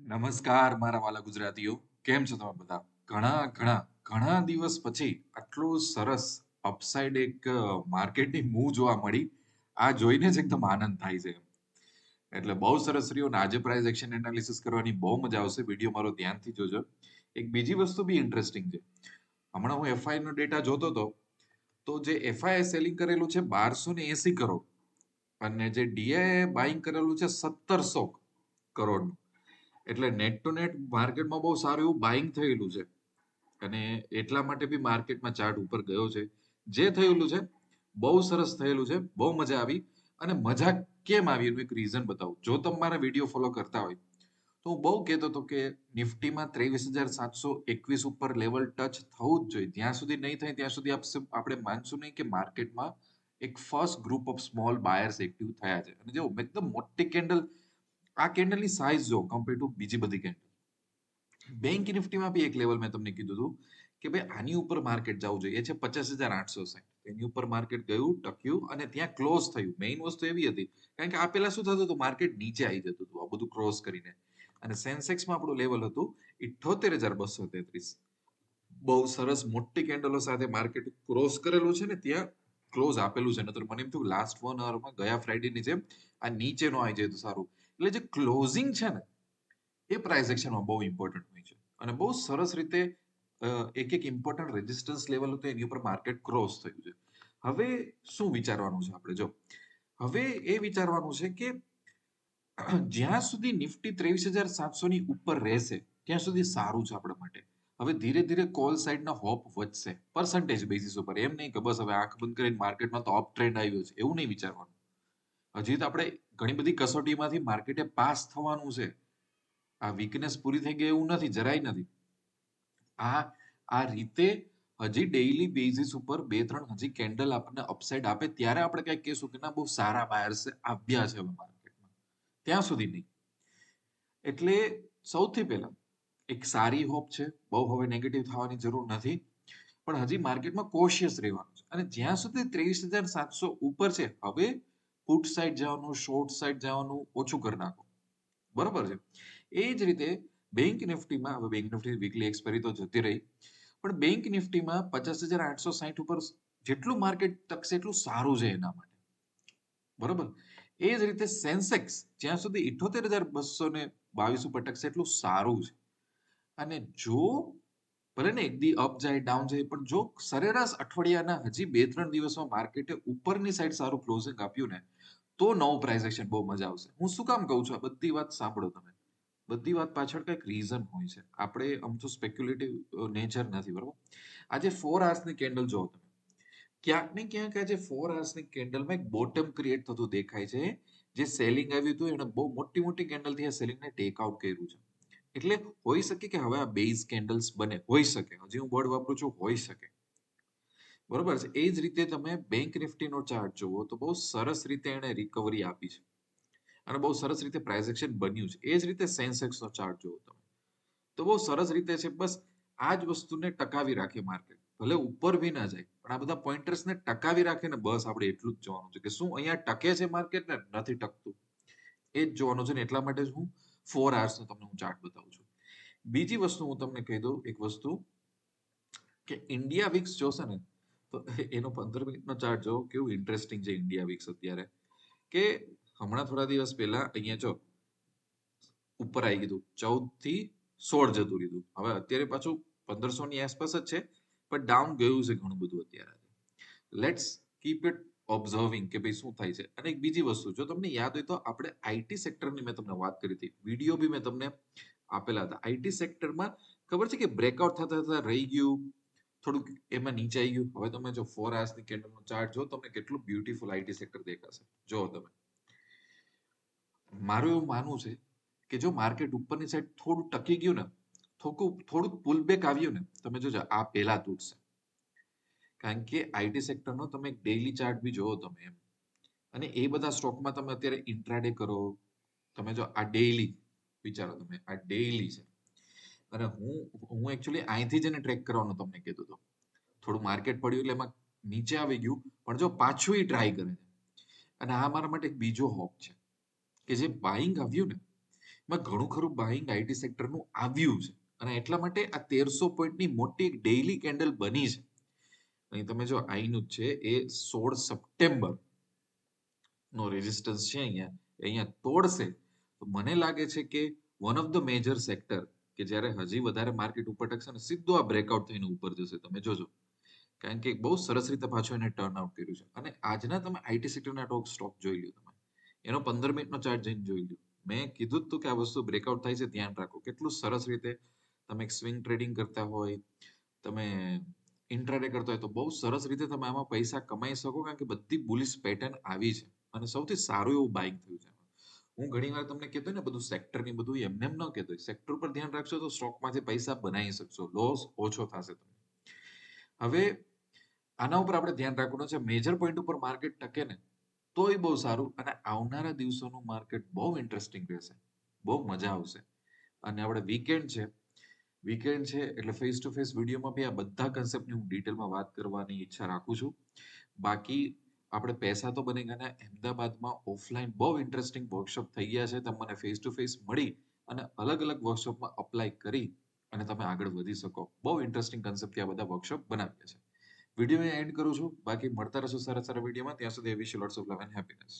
નમસ્કાર, મારા વાલા ગુજરાતીઓ. કેમ છો તમે બધા? ઘણા ઘણા ઘણા દિવસ પછી આટલું સરસ અપસાઇડ એક માર્કેટની મૂવ જોવા મળી. આ જોઈને જ એકદમ આનંદ થાય છે. એટલે બહુ સરસ રહ્યું આજે પ્રાઇસ એક્શન એનાલિસિસ કરવાની બહુ મજા આવશે. વીડિયો મારો ધ્યાનથી જોજો. એક બીજી વસ્તુ બી ઇન્ટરેસ્ટિંગ છે. હમણાં હું એફઆઈ નો ડેટા જોતો હતો, તો જે એફઆઈ સેલિંગ કરેલું છે બારસો ને એસી કરોડ અને જે ડીઆઈ બાઇંગ કરેલું છે સત્તરસો કરોડનું. એટલે નેટ ટુ નેટ માર્કેટમાં બહુ સારું એવું બાઇંગ થયેલું છે. અને એટલા માટે બી માર્કેટમાં ચાર્ટ ઉપર ગયો છે. જે થયેલું છે, બહુ સરસ થયેલું છે, બહુ મજા આવી. અને મજા કેમ આવી એનું એક રીઝન બતાવું. જો તમે મારા વીડિયો ફોલો કરતા હોય, તો હું બહુ કહેતો હતો કે નિફ્ટીમાં ત્રેવીસ હજાર સાતસો એકવીસ ઉપર લેવલ ટચ થવું જ જોઈએ. ત્યાં સુધી નહીં થાય, ત્યાં સુધી આપણે માનશું નહીં કે માર્કેટમાં એક first group of small buyers active થયા છે. અને જો એકદમ મોટી કેન્ડલ આ કેન્ડલની સાઇઝ જો કમ્પેર ટુ બીજી બધી કેન્ડલ બેંક નિફ્ટીમાં બી એક લેવલ મેં તમને કીધું હતું કે ભાઈ આની ઉપર માર્કેટ જવું જોઈએ. છે પચાસ હજાર આઠસો સાઠ. એની ઉપર માર્કેટ ગયું, ટક્યું અને ત્યાં ક્લોઝ થયું. મેઇન વસ્તુ એવી હતી. કારણ કે આ પેલા શું થતું હતું? માર્કેટ નીચે આવી જતું હતું, આ બધું ક્રોસ કરીને. અને સેન્સેક્સમાં આપણું લેવલ હતું ઇઠોતેર હજાર બસો તેત્રીસ. બહુ સરસ મોટી કેન્ડલો સાથે માર્કેટ ક્રોસ કરેલું છે ને ત્યાં ક્લોઝ આપેલું છે. નતર મને એમ થયું લાસ્ટ વન અવરમાં ગયા ફ્રાઈડેની જેમ આ નીચેનો આવી જાય તો સારું. એટલે જે ક્લોઝિંગ છે ને, એ પ્રાઇસ એક્શનમાં બહુ ઇમ્પોર્ટન્ટ હોય છે. અને બહુ સરસ રીતે એક એક ઇમ્પોર્ટન્ટ રેઝિસ્ટન્સ લેવલ હતું એની ઉપર માર્કેટ ક્રોસ થયું છે. હવે શું વિચારવાનું છે આપણે? જો, હવે એ વિચારવાનું છે કે જ્યાં સુધી નિફ્ટી ત્રેવીસ હજાર સાતસો ની ઉપર રહેશે, ત્યાં સુધી સારું છે આપણા માટે. હવે ધીરે ધીરે કોલ સાઈડના હોપ વધશે પર્સન્ટેજ બેસિસ ઉપર. એમ નહીં કે બસ હવે આંખ બંધ કરીને માર્કેટમાં તો અપ ટ્રેન્ડ આવ્યો છે. એવું નહીં વિચારવાનું. હજી તો આપણે ઘણી બધી કસોટીમાંથી માર્કેટે પાસ થવાનું છે. આ વીકનેસ પૂરી થઈ ગઈ એવું નથી, જરાય નથી. આ આ રીતે હજી ડેઈલી બેઝિસ ઉપર બે ત્રણ હજી કેન્ડલ આપણને અપસાઇડ આપે, ત્યારે આપણે કઈ કહીશું કે ના, બહુ સારા બાયર્સ આવ્યા છે હવે માર્કેટમાં ત્યાં સુધી નહીં. એટલે સૌથી પહેલા, એક સારી હોપ છે, બહુ હવે નેગેટિવ થવાની જરૂર નથી, પણ હજી માર્કેટમાં કોશિયસ રહેવાનું છે. અને જ્યાં સુધી ત્રેવીસ હજાર સાતસો ઉપર છે, હવે પુટ સાઈડ જવાનું શોર્ટ સાઈડ જવાનું, ઓછું કરી નાખો. બરોબર છે? એ જ રીતે બેંક નિફ્ટીમાં, હવે બેંક નિફ્ટી વીકલી એક્સપાયરી તો જતી રહી, પણ બેંક નિફ્ટીમાં પચાસ હજાર આઠસો સાહીઠ ઉપર જેટલું માર્કેટ ટકશે એટલું સારું છે એના માટે. બરોબર? એ જ રીતે સેન્સેક્સ જ્યાં સુધી ઇઠોતેર હજાર બસો ને બાવીસ ઉપર ટકશે એટલું સારું છે. અને જો ભલે ને એક દી અપ જાય ડાઉન જાય, પણ જો સરેરાશ અઠવાડિયાના હજી બે, ત્રણ દિવસમાં માર્કેટે ઉપરની સાઈડ સારું ક્લોઝિંગ આપ્યું ને, તો નવું પ્રાઇસ બહુ મજા આવશે. હું શું કામ કહું છું? આ બધી વાત સાંભળો તમે. બધી વાત પાછળ કંઈક રીઝન હોય છે. આપણે આમ તો સ્પેક્યુલેટિવ નેચર નથી, બરોબર? આજે ફોર આવર્સની કેન્ડલ જોવો તમે. ક્યાંક ને ક્યાંક આજે ફોર આવર્સની કેન્ડલમાં એક બોટમ ક્રિએટ થતું દેખાય છે. જે સેલિંગ આવ્યું હતું એને બહુ મોટી મોટી કેન્ડલથી આ સેલિંગને ટેક આઉટ કર્યું છે. એટલે હોઈ શકે કે હવે આ બેઝ કેન્ડલ્સ બને, હોઈ શકે. હજી હું વર્ડ વાપરું છું, હોઈ શકે. બરોબર છે? એ જ રીતે તમે બેંક નિફ્ટીનો ચાર્ટ જુઓ તો બહુ સરસ રીતે એને રિકવરી આપી છે. અને બહુ સરસ રીતે પ્રાઇસ એક્શન બન્યું છે. એ જ રીતે સેન્સેક્સ નો ચાર્ટ જુઓ તમે. તો બહુ સરસ રીતે છે, બસ આ જ વસ્તુને ટકાવી રાખે માર્કેટ ભલે ઉપર બી ના જાય, પણ આ બધા પોઈન્ટર્સને ટકાવી રાખે ને બસ આપણે એટલું જ જોવાનું છે કે શું અહીંયા ટકે છે માર્કેટ ને? નથી ટકતું. એ જ જોવાનું છે ને એટલા માટે જ હું ફોર આવર્સ નો તમને હું ચાર્ટ બતાવું છું. બીજી વસ્તુ હું તમને કહી દઉં, એક વસ્તુ કે ઇન્ડિયા વિક્સ જોશે ને, તો એનો પંદર મિનિટનો ચાર્ટ જો કેવું ઇન્ટરેસ્ટિંગ છે ઇન્ડિયા વિક્સ અત્યારે. કે હમણાં થોડા દિવસ પહેલા અહીંયા જો ઉપર આવી ગયું ચૌદથી સોળ જતું લીધું હવે અત્યારે પાછું પંદરસો ની આસપાસ જ છે, પણ ડાઉન ગયું છે ઘણું બધું અત્યારે. લેટ્સ કીપ ઇટ ઓબ્ઝર્વિંગ કે ભાઈ શું થાય છે? અને એક બીજી વસ્તુ, જો તમને યાદ હોય તો આપણે આઈટી સેક્ટરની મેં તમને વાત કરી હતી. વીડિયો બી મેં તમને આપેલા હતા. આઈટી સેક્ટરમાં ખબર છે કે બ્રેકઆઉટ થતા થતા રહી ગયું, થોડુંક એમાં નીચે આવી ગયું. હવે તમે જો ફોર આવર્સની કેન્ડલનો ચાર્ટ જો તમને કેટલું બ્યુટીફુલ આઈટી સેક્ટર દેખાશે. જો તમે. મારું એવું માનવું છે કે જો માર્કેટ ઉપરની સાઈડ થોડું ટકી ગયું ને થોડું થોડુંક પુલ બેક આવ્યું ને, તમે જોજો, આ પહેલા તૂટશે કારણ કે આઈટી સેક્ટરનો તમે ડેઈલી ચાર્ટ બી જોવો તમે એમ. અને એ બધા સ્ટોકમાં તમે અત્યારે ઇન્ટ્રાડે કરો, તમે જો આ ડેઈલી વિચારો તમે, આ ડેઈલી છે. અને હું હું એકચ્યુઅલી અહીંથી જ એને ટ્રેક કરવાનું તમને કીધું હતો. થોડું માર્કેટ પડ્યું એટલે એમાં નીચે આવી ગયું, પણ જો પાછું એ ટ્રાય કરે છે. અને આ મારા માટે એક બીજો હોપ છે, કે જે બાઇંગ આવ્યું ને, એમાં ઘણું ખરું બાઇંગ આઈટી સેક્ટરનું આવ્યું છે. અને એટલા માટે આ તેરસો પોઈન્ટની મોટી એક ડેઇલી કેન્ડલ બની છે. અહીં તમે જો આઈનું છે, એ સોળ સપ્ટેમ્બર નો રેઝિસ્ટન્સ છે અહીંયા. અહીંયા તોડશે. તો મને લાગે છે કે one of the major sector કે જ્યારે હજી વધારે માર્કેટ ઉપર ટકશે ને સીધો આ બ્રેકઆઉટ થઈને ઉપર જશે. તમે જોજો. કારણ કે બહુ સરસ રીતે પાછો એને ટર્ન આઉટ કર્યું છે. અને આજના તમે આઈટી સેક્ટરના ટોક સ્ટોક જોઈ લ્યો તમે. એનો પંદર મિનિટનો ચાર્ટ જઈને જોઈ લ્યો. મેં કીધું તું કે આ વસ્તુ બ્રેકઆઉટ થાય છે, ધ્યાન રાખો. કેટલું સરસ રીતે તમે સ્વિંગ ટ્રેડિંગ કરતા હોય, તમે ઇન્ટ્રાડે કરતા હોય તો બહુ સરસ રીતે તમે આમાં પૈસા કમાઈ શકો, કારણ કે બધી બુલિશ પેટર્ન આવી છે. અને સૌથી સારું એવું બાઇક થયું છે હું ઘણી વાર તમને કહેતો ને, બધું સેક્ટરની બધું એમને એમ ન કહેતો સેક્ટર પર ધ્યાન રાખશો તો સ્ટોકમાંથી પૈસા બનાવી શકશો. લોસ ઓછો થશે તમને. હવે, આના ઉપર આપણે ધ્યાન રાખવાનું છે. મેજર પોઈન્ટ ઉપર માર્કેટ ટકે ને, તોય બહુ સારું અને આવનારા દિવસોનું માર્કેટ બહુ ઇન્ટરેસ્ટિંગ રહેશે. બહુ મજા આવશે. અને આપણે વીકેન્ડ છે વીકેન્ડ છે એટલે ફેસ ટુ ફેસ વિડીયોમાં બી આ બધા કન્સેપ્ટની હું ડિટેલમાં વાત કરવાની ઈચ્છા રાખું છું. બાકી આપણે પૈસા તો બનેગા ગયા અહેમદાબાદમાં ઓફલાઈન બહુ ઇન્ટરેસ્ટિંગ વર્કશોપ થઈ ગયા છે. તમે મને ફેસ ટુ ફેસ મળી અને અલગ અલગ વર્કશોપમાં અપ્લાય કરી અને તમે આગળ વધી શકો. બહુ ઇન્ટરેસ્ટિંગ કન્સેપ્ટથી આ બધા વર્કશોપ બનાવ્યા છે. વીડિયો એન્ડ કરું છું. બાકી મળતા રહેશો સારા સારા વિડીયોમાં ત્યાં સુધી wish lots of love and happiness